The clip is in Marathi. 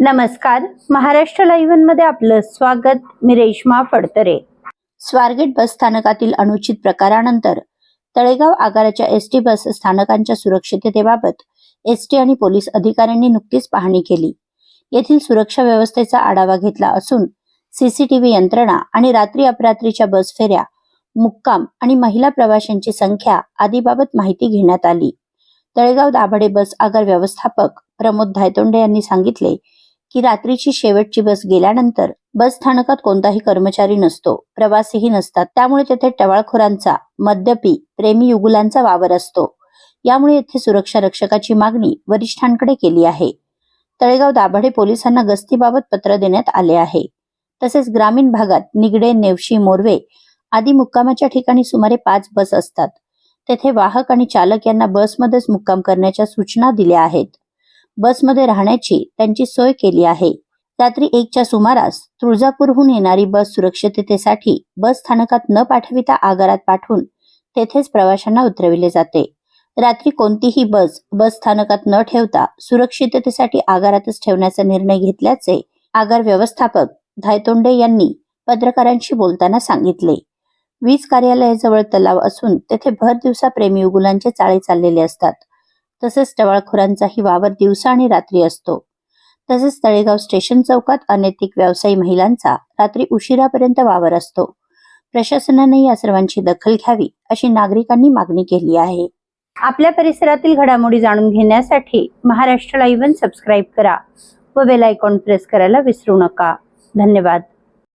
नमस्कार. महाराष्ट्र लाईव्हमध्ये आपलं स्वागत. मी रेश्मा फडतरे. स्वारगेट बस स्थानकातील अनुचित प्रकारानंतर तळेगाव आगाराच्या एस टी बस स्थानकांच्या सुरक्षिततेबाबत एस टी आणि पोलीस अधिकाऱ्यांनी नुकतीच पाहणी केली. येथील सुरक्षा व्यवस्थेचा आढावा घेतला असून सीसीटीव्ही यंत्रणा आणि रात्री अपरात्रीच्या बस फेऱ्या मुक्काम आणि महिला प्रवाशांची संख्या आदीबाबत माहिती घेण्यात आली. तळेगाव दाभाडे बस आगार व्यवस्थापक प्रमोद धायतोंडे यांनी सांगितले की रात्रीची शेवटची बस गेल्यानंतर बस स्थानकात कोणताही कर्मचारी नसतो प्रवासीही नसतात. त्यामुळे तेथे टवाळखोरांचा मद्यपी प्रेमी युगुलांचा वावर असतो. यामुळे येथे सुरक्षा रक्षकाची मागणी वरिष्ठांकडे केली आहे. तळेगाव दाभाडे पोलिसांना गस्तीबाबत पत्र देण्यात आले आहे. तसेच ग्रामीण भागात निगडे नेवशी मोरवे आदी मुक्कामाच्या ठिकाणी सुमारे पाच बस असतात. तेथे वाहक आणि चालक यांना बसमध्येच मुक्काम करण्याच्या सूचना दिल्या आहेत. बसमध्ये राहण्याची त्यांची सोय केली आहे. रात्री एकच्या सुमारास तुळजापूरहून येणारी बस सुरक्षिततेसाठी बस स्थानकात न पाठविता आगारात पाठवून तेथेच प्रवाशांना उतरविले जाते. रात्री कोणतीही बस बस स्थानकात न ठेवता सुरक्षिततेसाठी आगारातच ठेवण्याचा निर्णय घेतल्याचे आगार व्यवस्थापक धायतोंडे यांनी पत्रकारांशी बोलताना सांगितले. वीज कार्यालयाजवळ तलाव असून तेथे भर दिवसा प्रेमी युगुलांचे चाळे चाललेले असतात. तसेच टवाळखोरांचाही वावर दिवसा आणि रात्री असतो. तसेच तळेगाव स्टेशन चौकात अनैतिक व्यवसायी महिलांचा रात्री उशिरापर्यंत वावर असतो. प्रशासनाने या सर्वांची दखल घ्यावी अशी नागरिकांनी मागणी केली आहे. आपल्या परिसरातील घडामोडी जाणून घेण्यासाठी महाराष्ट्र लाईव्ह सबस्क्राईब करा व बेल आयकॉन प्रेस करायला विसरू नका. धन्यवाद.